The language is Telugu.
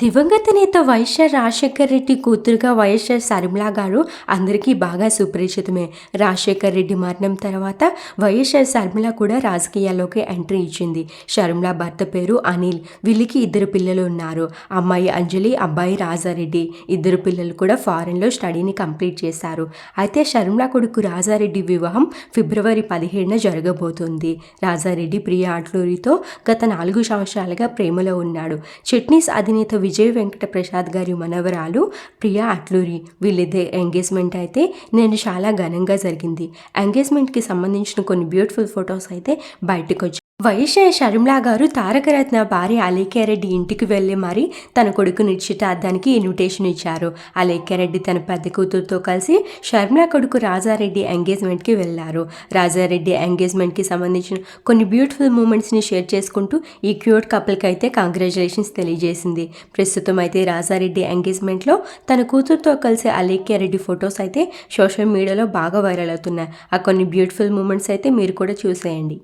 దివంగత నేత వైఎస్ఆర్ రాజశేఖర్ రెడ్డి కూతురుగా వైఎస్ఆర్ శర్మిళ గారు అందరికీ బాగా సుపరిచితమే. రాజశేఖర్ రెడ్డి మరణం తర్వాత వైఎస్ఆర్ శర్మిళ కూడా రాజకీయాల్లోకి ఎంట్రీ ఇచ్చింది. షర్మిల భర్త పేరు అనిల్. వీళ్ళకి ఇద్దరు పిల్లలు ఉన్నారు. అమ్మాయి అంజలి అబ్బాయి రాజారెడ్డి. ఇద్దరు పిల్లలు కూడా ఫారెన్లో స్టడీని కంప్లీట్ చేశారు. అయితే షర్మిల కొడుకు రాజారెడ్డి వివాహం ఫిబ్రవరి పదిహేడున జరగబోతుంది. రాజారెడ్డి ప్రియ ఆట్లూరితో గత నాలుగు సంవత్సరాలుగా ప్రేమలో ఉన్నాడు. చట్నీస్ అధినేత విజయ్ వెంకట ప్రసాద్ గారి మనవరాలు ప్రియా అట్లూరి. వీళ్ళిద్దరి ఎంగేజ్మెంట్ అయితే నేను చాలా ఘనంగా జరిగింది. ఎంగేజ్మెంట్కి సంబంధించిన కొన్ని బ్యూటిఫుల్ ఫొటోస్ అయితే బయటకు వచ్చాయి వైశ్య షర్మిలా గారు తారకరత్న భార్య అలేఖ్యారెడ్డి ఇంటికి వెళ్ళి మరీ తన కొడుకు నిశ్చితార్థానికి ఇన్విటేషన్ ఇచ్చారు. అలేఖ్యారెడ్డి తన పెద్ద కూతురుతో కలిసి షర్మిలా కొడుకు రాజారెడ్డి ఎంగేజ్మెంట్కి వెళ్ళారు. రాజారెడ్డి ఎంగేజ్మెంట్కి సంబంధించిన కొన్ని బ్యూటిఫుల్ మూమెంట్స్ని షేర్ చేసుకుంటూ ఈ క్యూట్ కపుల్కి అయితే కంగ్రాచులేషన్స్ తెలియజేసింది. ప్రస్తుతం అయితే రాజారెడ్డి ఎంగేజ్మెంట్లో తన కూతురుతో కలిసి అలేఖ్యారెడ్డి ఫొటోస్ అయితే సోషల్ మీడియాలో బాగా వైరల్ అవుతున్నాయి. ఆ కొన్ని బ్యూటిఫుల్ మూమెంట్స్ అయితే మీరు కూడా చూసేయండి.